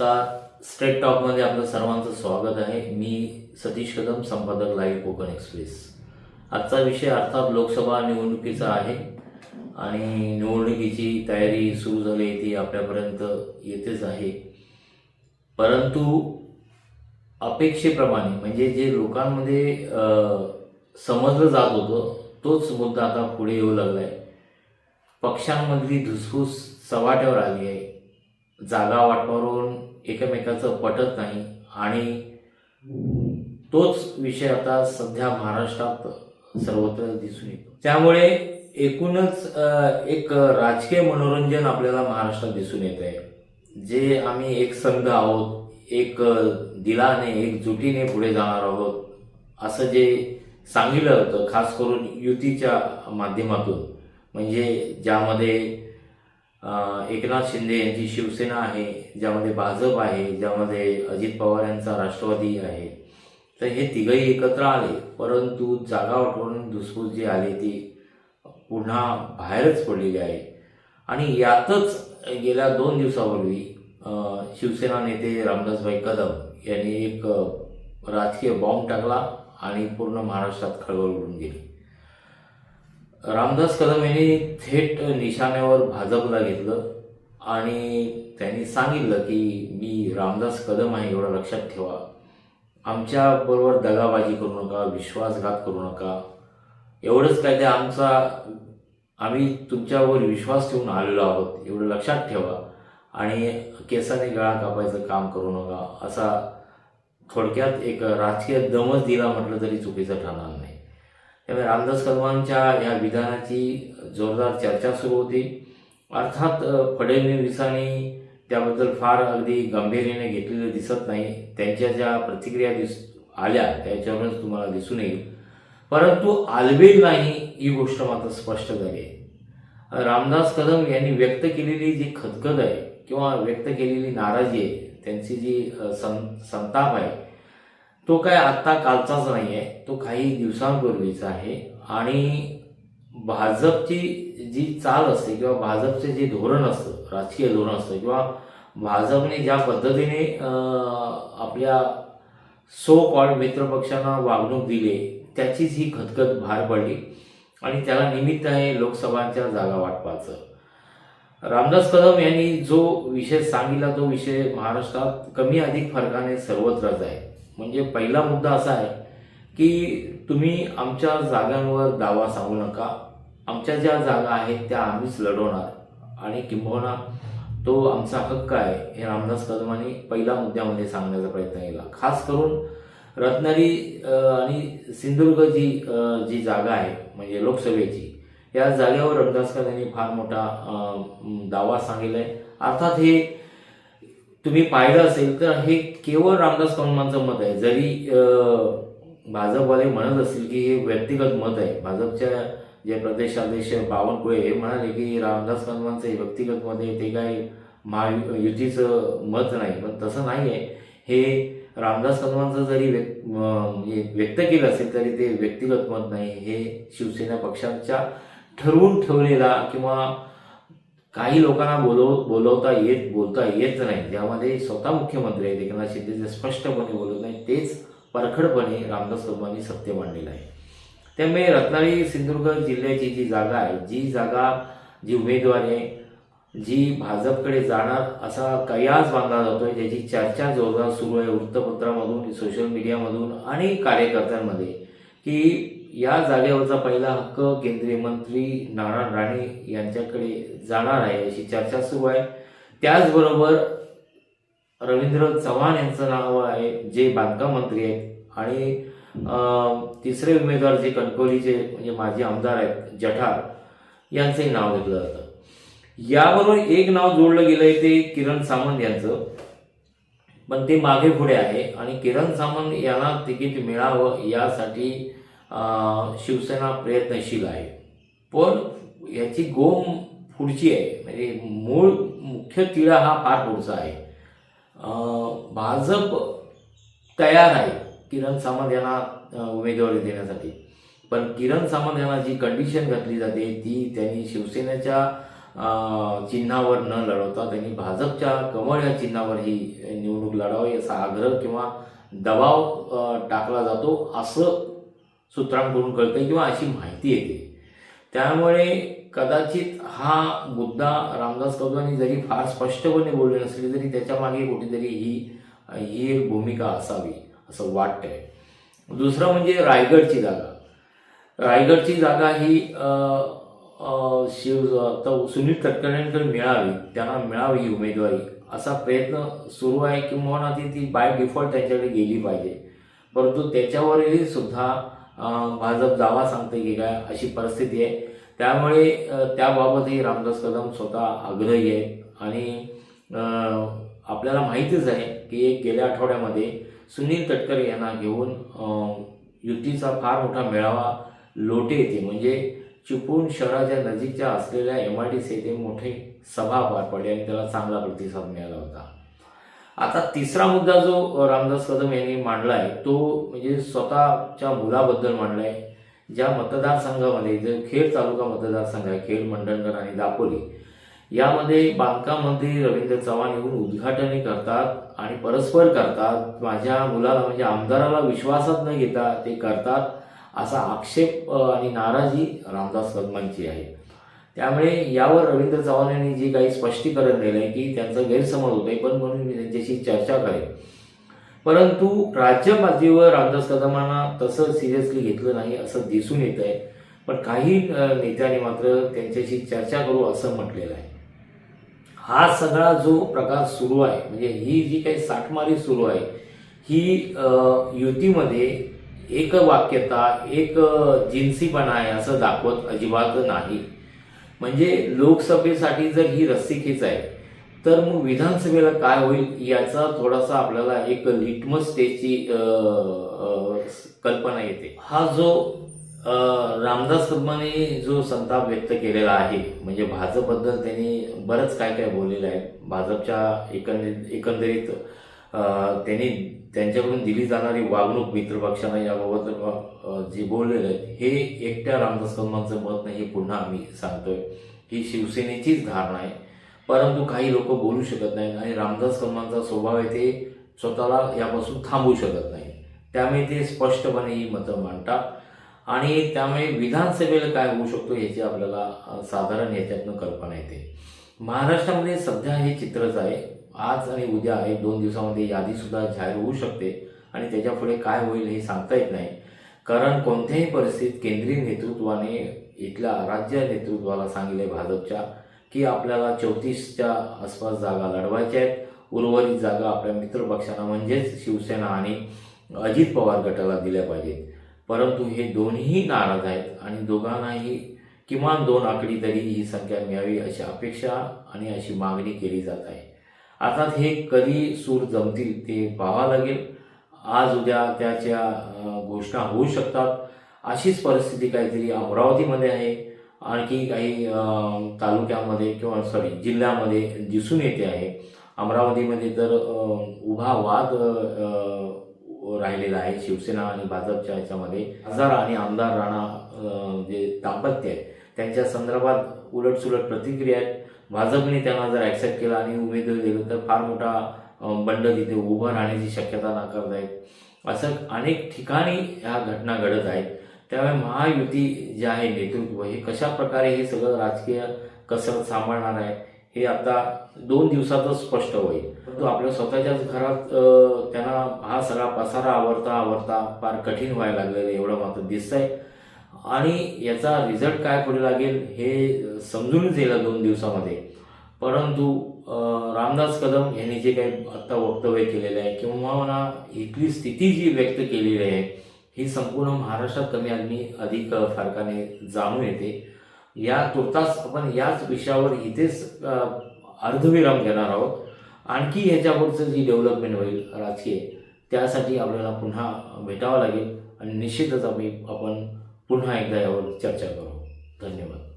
नमस्कार स्ट्रेट टॉकमध्ये आपलं सर्वांचं स्वागत आहे. मी सतीश कदम संपादक लाईव्ह कोकण एक्सप्रेस आजचा विषय अर्थात लोकसभा निवडणुकीचा आहे आणि निवडणुकीची तयारी सुरू झाली ती आपल्यापर्यंत येतेच आहे. परंतु अपेक्षेप्रमाणे म्हणजे जे लोकांमध्ये समजलं जात होतं तोच मुद्दा आता पुढे येऊ लागला आहे पक्षांमधली धुसफूस सवाट्यावर आली आहे. जागा वाटपावरून एकमेकाचं पटत नाही. आणि तोच विषय आता सध्या महाराष्ट्रात सर्वत्र दिसून येतो. त्यामुळे एकूणच एक राजकीय मनोरंजन आपल्याला महाराष्ट्रात दिसून येत आहे. जे आम्ही एक संघ आहोत एक दिलाने एकजुटीने पुढे जाणार आहोत असं जे सांगितलं होतं खास करून युतीच्या माध्यमातून. म्हणजे ज्यामध्ये एकनाथ शिंदे यांची शिवसेना आहे ज्यामध्ये भाजप आहे ज्यामध्ये अजित पवार यांचा राष्ट्रवादी आहे. तर हे तिघही एकत्र आले परंतु जागा वाटवून धुसफूस जी आली ती पुन्हा बाहेरच पडलेली आहे. आणि यातच गेल्या दोन दिवसापूर्वी शिवसेना नेते रामदासभाई कदम यांनी एक राजकीय बॉम्ब टाकला आणि पूर्ण महाराष्ट्रात खळबळ उडून गेली. रामदास कदम यांनी थेट निशाण्यावर भाजपला घेतलं आणि त्यांनी सांगितलं की मी रामदास कदम आहे एवढं लक्षात ठेवा. आमच्याबरोबर दगाबाजी करू नका विश्वासघात करू नका. एवढंच काय ते आमचा आम्ही तुमच्यावर विश्वास ठेवून आलेलो आहोत एवढं लक्षात ठेवा. आणि केसाने गळा कापायचं काम करू नका. असा थोडक्यात एक राजकीय दमच दिला म्हटलं तरी चुकीचं ठरणार नाही. त्यामुळे रामदास कदमांच्या या विधानाची जोरदार चर्चा सुरू होती. अर्थात फडणवीसांनी त्याबद्दल फार अगदी गंभीर्याने घेतलेलं दिसत नाही. त्यांच्या ज्या प्रतिक्रिया दिस आल्या त्याच्यावरच तुम्हाला दिसून येईल. परंतु आलबेल नाही ही गोष्ट मात्र स्पष्ट झाली. आहे रामदास कदम यांनी व्यक्त केलेली जी खदखद आहे किंवा व्यक्त केलेली नाराजी आहे त्यांची जी सं संताप आहे तो काय आत्ता कालचाच नाही आहे तो काही दिवसांपूर्वीचा आहे. आणि भाजपची जी चाल असते किंवा भाजपचे जे धोरण असतं राजकीय धोरण असतं किंवा भाजपने ज्या पद्धतीने आपल्या सो कॉल्ड मित्रपक्षांना वागणूक दिली त्याचीच ही खतखत भार पडली. आणि त्याला निमित्त आहे लोकसभांच्या जागा वाटपाचं. रामदास कदम यांनी जो विषय सांगितला तो विषय महाराष्ट्रात कमी अधिक फरकाने सर्वत्रच आहे. म्हणजे पहिला मुद्दा असा आहे की तुम्ही आमच्या जागांवर दावा सांगू नका. आमच्या ज्या जागा आहेत त्या आम्हीच लढवणार. आणि किंबहुना तो आमचा हक्क आहे हे रामदास कदमांनी पहिल्या मुद्द्यामध्ये सांगण्याचा प्रयत्न केला. खास करून रत्नागिरी आणि सिंधुदुर्ग जी जी जागा आहे म्हणजे लोकसभेची या जागेवर रामदास कदमांनी फार मोठा दावा सांगितला आहे अर्थात हे तुम्ही पाहिलं असेल तर हे केवळ रामदास कदमांचं मत आहे. जरी भाजपवाले म्हणत असतील की हे व्यक्तिगत मत आहे. भाजपच्या जे प्रदेशाध्यक्ष बावनकुळे हे म्हणाले की रामदास कदमांचं हे व्यक्तिगत मत आहे ते काय महायुतीचं मत नाही. पण तसं नाही आहे हे रामदास कदमांचं जरी व्यक्त व्यक्त केलं असेल तरी ते व्यक्तिगत मत नाही. हे शिवसेना पक्षाच्या ठरवून ठेवलेला किंवा काही लोकांना बोलव बोलवता येत बोलता येत नाही. ज्यामध्ये स्वतः मुख्यमंत्री आहेत एकनाथ शिंदे जे स्पष्टपणे बोलत नाही तेच परखडपणे रामदास कदमांनी सत्य मांडलेलं आहे. त्यामुळे रत्नागिरी सिंधुदुर्ग जिल्ह्याची जी जागा आहे जी जागा जी उमेदवारी आहे जी भाजपकडे जाणार असा कयास बांधला जातोय ज्याची चर्चा जोरदार सुरू आहे वृत्तपत्रामधून सोशल मीडियामधून आणि कार्यकर्त्यांमध्ये की या जागेवरचा पहिला हक्क केंद्रीय मंत्री नारायण राणे यांच्याकडे जाणार आहे अशी चर्चा सुरू आहे. त्याचबरोबर रवींद्र चव्हाण यांचं नाव आहे जे बांधकाम मंत्री आहेत. आणि तिसरे उमेदवार जे कणकवलीचे म्हणजे माजी आमदार आहेत जठार यांचंही नाव घेतलं जातं. याबरोबर एक नाव जोडलं गेलंय ते किरण सामंत यांचं. पण ते मागे पुढे आहे. आणि किरण सामंत यांना तिकीट मिळावं यासाठी शिवसेना प्रयत्नशील आहे. पण याची गोम पुढची आहे. म्हणजे मूळ मुख्य तिळा हा फार पुढचा आहे. भाजप तयार आहे किरण सामंत यांना उमेदवारी देण्यासाठी. पण किरण सामंत यांना जी कंडिशन घातली जाते ती त्यांनी शिवसेनेच्या चिन्हावर न लढवता त्यांनी भाजपच्या कमळ या चिन्हावर ही निवडणूक लढावी असा आग्रह किंवा दबाव टाकला जातो असं सूत्रांकडून कळतं किंवा अशी माहिती येते. त्यामुळे कदाचित हा मुद्दा रामदास कदमांनी जरी फार स्पष्टपणे बोलले नसले तरी त्याच्यामागे कुठेतरी ही ही एक भूमिका असावी असं वाटतंय. दुसरं म्हणजे रायगडची जागा. रायगडची जागा ही शिव सुनील तटकरेंकडे मिळावी त्यांना मिळावी ही उमेदवारी असा प्रयत्न सुरू आहे किंवा ती ती बाय डिफॉल्ट त्यांच्याकडे गेली पाहिजे. परंतु त्याच्यावरही सुद्धा भाजप जावा सांगते की काय अशी परिस्थिती आहे. त्यामुळे त्याबाबतही रामदास कदम स्वतः आग्रही आहेत आणि आपल्याला माहितीच आहे की एक गेल्या आठवड्यामध्ये सुनील तटकरे यांना घेऊन युतीचा फार मोठा मेळावा लोटे येथे म्हणजे चिपळूण शहराच्या नजीकच्या असलेल्या एम आय डी सी येथे मोठी सभा पार पडली आणि त्याला चांगला प्रतिसाद मिळाला होता. आता तिसरा मुद्दा जो रामदास कदम यांनी मांडला आहे तो म्हणजे स्वतःच्या मुलाबद्दल मांडला आहे ज्या मतदारसंघामध्ये जो खेड तालुका मतदारसंघ आहे खेड मंडणगड आणि दापोली यामध्ये बांधकाम मंत्री रवींद्र चव्हाण येऊन उद्घाटने करतात आणि परस्पर करतात. माझ्या मुलाला म्हणजे आमदाराला विश्वासात न घेता ते करतात असा आक्षेप आणि नाराजी रामदास कदमांची आहे. त्यामुळे यावर रवींद्र चव्हाण यांनी जे काही स्पष्टीकरण दिलं आहे की त्यांचा गैरसमज होत आहे पण म्हणून मी त्यांच्याशी चर्चा करेन. परंतु राज्यपातळीवर रामदास कदमांना तसं सिरियसली घेतलं नाही असं दिसून येत आहे पण काही नेत्यांनी मात्र त्यांच्याशी चर्चा करू असं म्हटलेलं आहे. हा सगळा जो प्रकार सुरू आहे म्हणजे ही जी काही साठमारी सुरू आहे ही युतीमध्ये एक वाक्यता एक जिन्सीपणा आहे असं दाखवत अजिबात नाही. म्हणजे लोकसभेसाठी जर ही रस्सीखेच आहे तर मग विधानसभेला काय होईल याचा थोडासा आपल्याला एक लिटमस टेस्टची कल्पना येते. हा जो रामदास कदमाने जो संताप व्यक्त केलेला आहे म्हणजे भाजपबद्दल त्यांनी बरंच काय काय बोललेलं आहे. भाजपच्या एकंदरीत एकंदरीत त्यांनी त्यांच्याकडून दिली जाणारी वागणूक मित्रपक्षांना याबाबत जे बोललेलं आहे हे एकट्या रामदास कदमांचं मत नाही हे पुन्हा आम्ही सांगतोय ही शिवसेनेचीच धारणा आहे. परंतु काही लोक बोलू शकत नाहीत आणि रामदास कदमांचा स्वभाव आहे ते स्वतःला यापासून थांबू शकत नाही. त्यामुळे ते स्पष्टपणे ही मतं मांडतात. आणि त्यामुळे विधानसभेला काय होऊ शकतो याची आपल्याला साधारण याच्यातनं कल्पना येते. महाराष्ट्रामध्ये सध्या हे चित्रच आहे. आज आणि उद्या एक दोन दिवसामध्ये यादी सुद्धा जाहीर होऊ शकते. आणि त्याच्या पुढे काय होईल हे सांगता येत नाही. कारण कोणत्याही परिस्थितीत केंद्रीय नेतृत्वाने इथल्या राज्य नेतृत्वाला सांगितले भाजपच्या की आपल्याला चौतीसच्या आसपास जागा लढवायच्या आहेत. उर्वरित जागा आपल्या मित्रपक्षांना म्हणजेच शिवसेना आणि अजित पवार गटाला दिल्या पाहिजेत. परंतु हे दोन्ही नाराज आहेत आणि दोघांनाही किमान दोन आकडी तरी ही संख्या मिळावी अशी अपेक्षा आणि अशी मागणी केली जात आहे. अर्थात हे कधी सूर जमतील ते पाहावं लागेल. आज उद्या त्याच्या घोषणा होऊ शकतात. अशीच परिस्थिती काहीतरी अमरावतीमध्ये आहे. आणखी काही तालुक्यामध्ये किंवा सॉरी जिल्ह्यामध्ये दिसून येते आहे. अमरावतीमध्ये तर उभा वाद राहिलेला आहे. शिवसेना आणि भाजपच्या ह्याच्यामध्ये खासदार आणि आमदार राणा जे दाम्पत्य आहे त्यांच्या संदर्भात उलटसुलट प्रतिक्रिया आहेत. भाजपने त्यांना जर ॲक्सेप्ट केला आणि उमेदवारी दिलं तर फार मोठा बंड तिथे उभं राहण्याची शक्यता नाकारत आहेत असं अनेक ठिकाणी ह्या घटना घडत आहेत. त्यामुळे महायुती जे आहे नेतृत्व हे कशा प्रकारे हे सगळं राजकीय कसरत सांभाळणार आहे हे आता दोन दिवसातच स्पष्ट होईल. परंतु आपल्या स्वतःच्याच घरात त्यांना हा सगळा पसारा आवरता आवरता फार कठीण व्हायला लागलेलं एवढं मात्र दिसतंय. आणि याचा रिझल्ट काय पुढे लागेल हे समजूनच येईल दोन दिवसामध्ये. परंतु रामदास कदम यांनी जे काही आत्ता वक्तव्य केलेलं आहे किंवा म्हणा इथली स्थिती जी व्यक्त केलेली आहे ही संपूर्ण महाराष्ट्रात कमी आणि अधिक फरकाने जाणून येते. या तुर्तास आपण याच विषयावर इथेच अर्धविराम घेणार आहोत. आणखी ह्याच्यापुढचं जी डेव्हलपमेंट होईल राजकीय त्यासाठी आपल्याला पुन्हा भेटावं लागेल आणि निश्चितच आम्ही आपण पुन्हा एकदा यावर चर्चा करू. धन्यवाद.